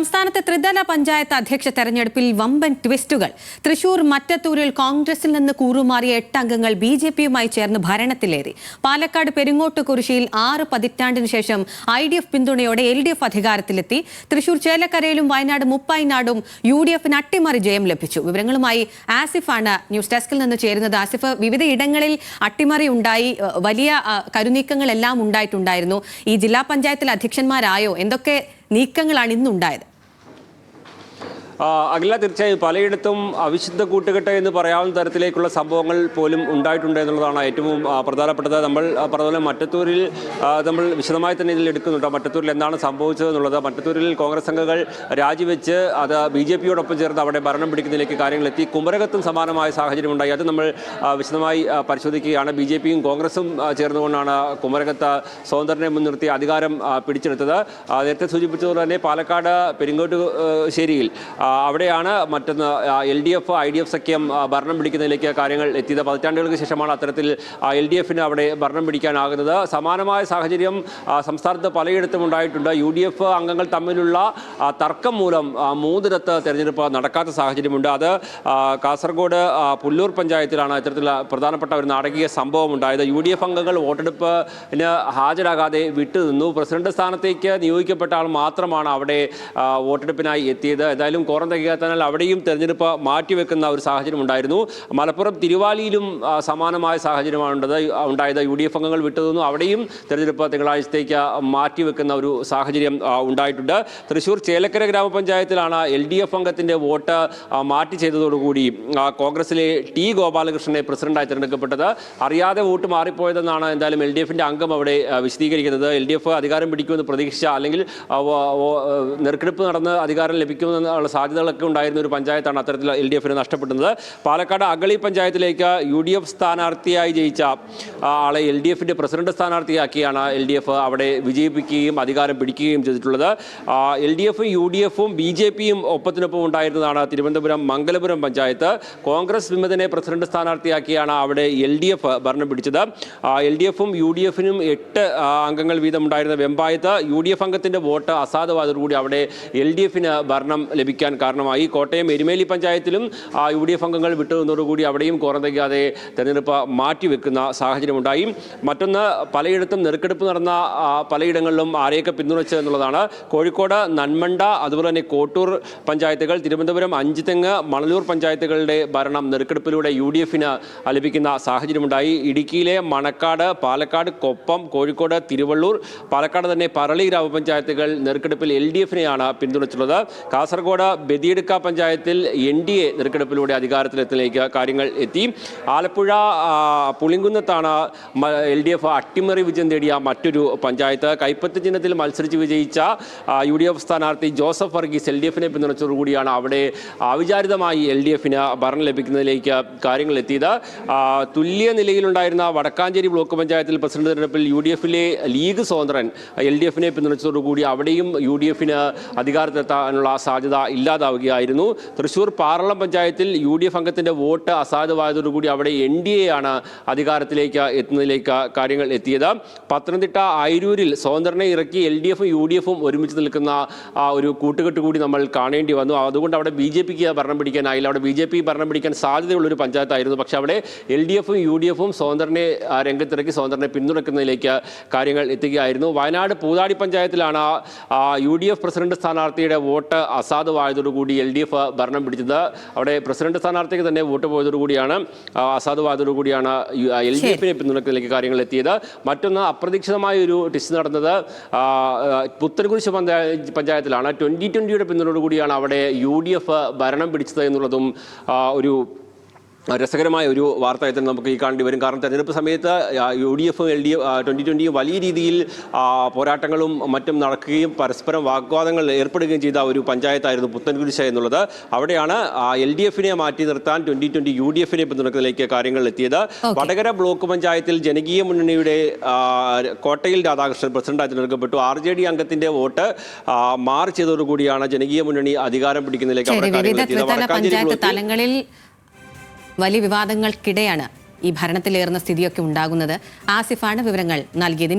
സംസ്ഥാനത്തെ ത്രിതല പഞ്ചായത്ത് അധ്യക്ഷ തെരഞ്ഞെടുപ്പിൽ വമ്പൻ ട്വിസ്റ്റുകൾ. തൃശൂർ മറ്റത്തൂരിൽ കോൺഗ്രസിൽ നിന്ന് കൂറുമാറിയ എട്ട് അംഗങ്ങൾ ബി ജെ പിയുമായി ചേർന്ന് ഭരണത്തിലേറി. പാലക്കാട് പെരിങ്ങോട്ട് കുരിശിയിൽ ആറ് പതിറ്റാണ്ടിന് ശേഷം ഐ ഡി എഫ് പിന്തുണയോടെ എൽ ഡി എഫ് അധികാരത്തിലെത്തി. തൃശൂർ ചേലക്കരയിലും വയനാട് മുപ്പൈനാടും യു ഡി എഫിന് അട്ടിമറി ജയം ലഭിച്ചു. വിവരങ്ങളുമായി ആസിഫാണ് ന്യൂസ് ഡെസ്കിൽ നിന്ന് ചേരുന്നത്. ആസിഫ് വിവിധ ഇടങ്ങളിൽ അട്ടിമറി ഉണ്ടായി വലിയ കരുനീക്കങ്ങളെല്ലാം ഉണ്ടായിട്ടുണ്ടായിരുന്നു. ഈ ജില്ലാ പഞ്ചായത്തിൽ അധ്യക്ഷന്മാരായോ? എന്തൊക്കെ നീക്കങ്ങളാണ് ഇന്നുണ്ടായത്? അഖില തീർച്ചയായും പലയിടത്തും അവിശുദ്ധ കൂട്ടുകെട്ട് എന്ന് പറയാവുന്ന തരത്തിലേക്കുള്ള സംഭവങ്ങൾ പോലും ഉണ്ടായിട്ടുണ്ട് എന്നുള്ളതാണ് ഏറ്റവും പ്രധാനപ്പെട്ടത്. നമ്മൾ പറഞ്ഞ മറ്റത്തൂരിൽ നമ്മൾ വിശദമായി തന്നെ ഇതിൽ എടുക്കുന്നുണ്ട്. മറ്റത്തൂരിൽ എന്താണ് സംഭവിച്ചത് എന്നുള്ളത്. മറ്റത്തൂരിൽ കോൺഗ്രസ് അംഗങ്ങൾ രാജിവെച്ച് അത് ബി ജെ പിയോടൊപ്പം ചേർന്ന് അവിടെ ഭരണം പിടിക്കുന്നതിലേക്ക് കാര്യങ്ങളെത്തി. കുമരകത്തും സമാനമായ സാഹചര്യം ഉണ്ടായി അത് നമ്മൾ വിശദമായി പരിശോധിക്കുകയാണ്. ബി ജെ പിയും കോൺഗ്രസും ചേർന്നുകൊണ്ടാണ് കുമരകത്ത് സ്വതന്ത്രനെ മുൻനിർത്തി അധികാരം പിടിച്ചെടുത്തത്. നേരത്തെ സൂചിപ്പിച്ചതുപോലെ തന്നെ പാലക്കാട് പെരിങ്ങോട്ട് ശേരിയിൽ അവിടെയാണ് മറ്റൊന്ന് L D F I D F സഖ്യം ഭരണം പിടിക്കുന്നതിലേക്ക് കാര്യങ്ങൾ എത്തിയത്. പതിറ്റാണ്ടുകൾക്ക് ശേഷമാണ് അത്തരത്തിൽ എൽ ഡി എഫിന് അവിടെ ഭരണം പിടിക്കാനാകുന്നത്. സമാനമായ സാഹചര്യം സംസ്ഥാനത്ത് പലയിടത്തും ഉണ്ടായിട്ടുണ്ട്. യു ഡി എഫ് അംഗങ്ങൾ തമ്മിലുള്ള തർക്കം മൂലം മൂന്നിടത്ത് തെരഞ്ഞെടുപ്പ് നടക്കാത്ത സാഹചര്യമുണ്ട്. അത് കാസർഗോഡ് പുല്ലൂർ പഞ്ചായത്തിലാണ് അത്തരത്തിൽ പ്രധാനപ്പെട്ട ഒരു നാടകീയ സംഭവം ഉണ്ടായത് യു ഡി എഫ് അംഗങ്ങൾ വോട്ടെടുപ്പിന് ഹാജരാകാതെ വിട്ടുനിന്നു. പ്രസിഡന്റ് സ്ഥാനത്തേക്ക് നിയോഗിക്കപ്പെട്ട ആൾ മാത്രമാണ് അവിടെ വോട്ടെടുപ്പിനായി എത്തിയത്. എന്തായാലും കോറം തികയാത്തതിനാൽ അവിടെയും തെരഞ്ഞെടുപ്പ് മാറ്റിവെക്കുന്ന ഒരു സാഹചര്യം ഉണ്ടായിരുന്നു. മലപ്പുറം തിരുവാലിയിലും സമാനമായ സാഹചര്യമാണ് ഉണ്ടത് ഉണ്ടായത്. യു ഡി എഫ് അംഗങ്ങൾ വിട്ടതെന്നും അവിടെയും തെരഞ്ഞെടുപ്പ് തിങ്കളാഴ്ചത്തേക്ക് മാറ്റിവെക്കുന്ന ഒരു സാഹചര്യം ഉണ്ടായിട്ടുണ്ട്. തൃശ്ശൂർ ചേലക്കര ഗ്രാമപഞ്ചായത്തിലാണ് എൽ ഡി എഫ് അംഗത്തിന്റെ വോട്ട് മാറ്റി ചെയ്തതോടുകൂടി കോൺഗ്രസിലെ ടി ഗോപാലകൃഷ്ണനെ പ്രസിഡന്റായി തിരഞ്ഞെടുക്കപ്പെട്ടത്. അറിയാതെ വോട്ട് മാറിപ്പോയതെന്നാണ് എന്തായാലും എൽ ഡി എഫിന്റെ അംഗം അവിടെ വിശദീകരിക്കുന്നത്. എൽ ഡി എഫ് അധികാരം പിടിക്കുമെന്ന് പ്രതീക്ഷിച്ച അല്ലെങ്കിൽ നെറുക്കെടുപ്പ് നടന്ന് അധികാരം ലഭിക്കുമെന്നുള്ള സാധ്യതകളൊക്കെ ഉണ്ടായിരുന്ന ഒരു പഞ്ചായത്താണ് അത്തരത്തിൽ എൽ ഡി എഫിന് നഷ്ടപ്പെടുന്നത് പാലക്കാട് അഗളി പഞ്ചായത്തിലേക്ക് യു ഡി എഫ് സ്ഥാനാർത്ഥിയായി ജയിച്ച ആളെ എൽ ഡി എഫിന്റെ പ്രസിഡന്റ് സ്ഥാനാർത്ഥിയാക്കിയാണ് എൽ ഡി എഫ് അവിടെ വിജയിപ്പിക്കുകയും അധികാരം പിടിക്കുകയും ചെയ്തിട്ടുള്ളത്. എൽ ഡി എഫും യു ഡി എഫും ബി ജെ പിയും ഒപ്പത്തിനൊപ്പം ഉണ്ടായിരുന്നതാണ് തിരുവനന്തപുരം മംഗലപുരം പഞ്ചായത്ത്. കോൺഗ്രസ് വിമതനെ പ്രസിഡന്റ് സ്ഥാനാർത്ഥിയാക്കിയാണ് അവിടെ എൽ ഡി എഫ് ഭരണം പിടിച്ചത്. എൽ ഡി എഫും യു ഡി എഫിനും എട്ട് അംഗങ്ങൾ വീതം ഉണ്ടായിരുന്ന വെമ്പായത്ത് യു ഡി എഫ് അംഗത്തിന്റെ വോട്ട് അസാധുവായതോടുകൂടി അവിടെ എൽ ഡി എഫിന് ഭരണം ലഭിക്കാൻ കാരണമായി. കോട്ടയം എരുമേലി പഞ്ചായത്തിലും യു ഡി എഫ് അംഗങ്ങൾ വിട്ടുനിന്നതോടുകൂടി അവിടെയും കുറന്തയ്ക്കാതെ തെരഞ്ഞെടുപ്പ് മാറ്റിവെക്കുന്ന സാഹചര്യമുണ്ടായി. മറ്റൊന്ന് പലയിടത്തും നെറുക്കെടുപ്പ് നടന്ന പലയിടങ്ങളിലും ആരെയൊക്കെ പിന്തുണച്ചത് എന്നുള്ളതാണ്. കോഴിക്കോട് നന്മണ്ട അതുപോലെ തന്നെ കോട്ടൂർ പഞ്ചായത്തുകൾ തിരുവനന്തപുരം അഞ്ചുതെങ്ങ് മണലൂർ പഞ്ചായത്തുകളുടെ ഭരണം നെറുക്കെടുപ്പിലൂടെ യു ഡി എഫിന് ലഭിക്കുന്ന സാഹചര്യമുണ്ടായി. ഇടുക്കിയിലെ മണക്കാട് പാലക്കാട് കൊപ്പം കോഴിക്കോട് തിരുവള്ളൂർ പാലക്കാട് തന്നെ പറളി ഗ്രാമപഞ്ചായത്തുകൾ നെറുക്കെടുപ്പിൽ എൽ ഡി എഫിനെയാണ് പിന്തുണച്ചുള്ളത്. കാസർഗോഡ് ബദിയെടുക്ക പഞ്ചായത്തിൽ എൻ ഡി എ നെറുക്കെടുപ്പിലൂടെ അധികാരത്തിലെത്തിലേക്ക് കാര്യങ്ങൾ എത്തി. ആലപ്പുഴ പുളിങ്കുന്നത്താണ് എൽ ഡി എഫ് അട്ടിമറി വിജയം നേടിയ മറ്റൊരു പഞ്ചായത്ത്. കൈപ്പത്ത് ചിഹ്നത്തിൽ മത്സരിച്ച് വിജയിച്ച യു ഡി എഫ് സ്ഥാനാർത്ഥി ജോസഫ് വർഗീസ് എൽ ഡി എഫിനെ പിന്തുണച്ചതോടുകൂടിയാണ് അവിടെ അവിചാരിതമായി എൽ ഡി എഫിന് ഭരണം ലഭിക്കുന്നതിലേക്ക് കാര്യങ്ങൾ എത്തിയത്. തുല്യ നിലയിലുണ്ടായിരുന്ന വടക്കാഞ്ചേരി ബ്ലോക്ക് പഞ്ചായത്തിൽ പ്രസിഡന്റ് തെരഞ്ഞെടുപ്പിൽ യു ഡി എഫിലെ ലീഗ് സ്വതന്ത്രൻ എൽ ഡി എഫിനെ പിന്തുണച്ചതോടുകൂടി അവിടെയും യു ഡി എഫിന് അധികാരത്തിലെത്താനുള്ള സാധ്യത ഇല്ലാതാവുകയായിരുന്നു. തൃശൂർ പാർലം പഞ്ചായത്തിൽ യു ഡി എഫ് അംഗത്തിന്റെ വോട്ട് അസാധുവായതോടുകൂടി അവിടെ എൻ ഡി എ ആണ് അധികാരത്തിലേക്ക് എത്തുന്നതിലേക്ക് കാര്യങ്ങൾ എത്തിയത്. പത്തനംതിട്ട ആയിരൂരിൽ സ്വതന്ത്രനെ ഇറക്കി എൽ ഡി എഫും യു ഡി എഫും ഒരുമിച്ച് നിൽക്കുന്ന ആ ഒരു കൂട്ടുകെട്ട് കൂടി നമ്മൾ കാണേണ്ടി വന്നു. അതുകൊണ്ട് അവിടെ ബി ജെ പിക്ക് ഭരണം പിടിക്കാനായില്ല. അവിടെ ബി ജെ പി ഭരണം പിടിക്കാൻ സാധ്യതയുള്ളൊരു പഞ്ചായത്തായിരുന്നു. പക്ഷെ അവിടെ എൽ ഡി എഫും യു ഡി എഫും സ്വതന്ത്രനെ രംഗത്തിറക്കി സ്വതന്ത്രനെ പിന്തുണക്കുന്നതിലേക്ക് കാര്യങ്ങൾ എത്തുകയായിരുന്നു. വയനാട് പൂതാടി പഞ്ചായത്തിലാണ് യു ഡി എഫ് പ്രസിഡന്റ് സ്ഥാനാർത്ഥിയുടെ വോട്ട് അസാധുവായതോടുകൂടി എൽ ഡി എഫ് ഭരണം പിടിച്ചത്. അവിടെ പ്രസിഡന്റ് സ്ഥാനാർത്ഥിക്ക് തന്നെ വോട്ട് പോയതോടുകൂടിയാണ് അസാധുവായതോടുകൂടിയാണ് എൽ ഡി എഫിനെ പിന്തുണയ്ക്കുന്നതിലേക്ക് കാര്യങ്ങൾ എത്തിയത്. മറ്റൊന്ന് അപ്രതീക്ഷിതമായ ഒരു ടിസ്റ്റ് നടന്നത് പുത്തൻകുരിശ് പഞ്ചായത്തിലാണ്. ട്വന്റി ട്വന്റിയുടെ പിന്തുണയോടുകൂടിയാണ് അവിടെ യു ഡി എഫ് ഭരണം പിടിച്ചത് എന്നുള്ളതും ഒരു രസകരമായ ഒരു വാർത്തയായി തന്നെ നമുക്ക് ഈ കാണേണ്ടി വരും. കാരണം തെരഞ്ഞെടുപ്പ് സമയത്ത് യു ഡി എഫും എൽ ഡി എഫ് ട്വന്റി ട്വന്റിയും വലിയ രീതിയിൽ പോരാട്ടങ്ങളും മറ്റും നടക്കുകയും പരസ്പരം വാഗ്വാദങ്ങൾ ഏർപ്പെടുകയും ചെയ്ത ഒരു പഞ്ചായത്തായിരുന്നു പുത്തൻകുരിശ എന്നുള്ളത്. അവിടെയാണ് എൽ ഡി എഫിനെ മാറ്റി നിർത്താൻ ട്വന്റി ട്വന്റി യു ഡി എഫിനെ പിന്തുണക്കുന്നതിലേക്ക് കാര്യങ്ങൾ എത്തിയത്. വടകര ബ്ലോക്ക് പഞ്ചായത്തിൽ ജനകീയ മുന്നണിയുടെ കോട്ടയിൽ രാധാകൃഷ്ണൻ പ്രസിഡന്റായി തിരഞ്ഞെടുക്കപ്പെട്ടു ആർ ജെ ഡി അംഗത്തിന്റെ വോട്ട് മാർച്ച് മാറി ചെയ്തതോടുകൂടിയാണ് ജനകീയ മുന്നണി അധികാരം പിടിക്കുന്നതിലേക്ക് അവിടെ കാര്യങ്ങൾ എത്തിയത്. വടക്കാഞ്ചേരി വലിയ വിവാദങ്ങൾക്കിടെയാണ് ഈ ഭരണത്തിലേറുന്ന സ്ഥിതിയൊക്കെ ഉണ്ടാകുന്നത്. ആസിഫാണ് വിവരങ്ങൾ നൽകിയത് ഇനി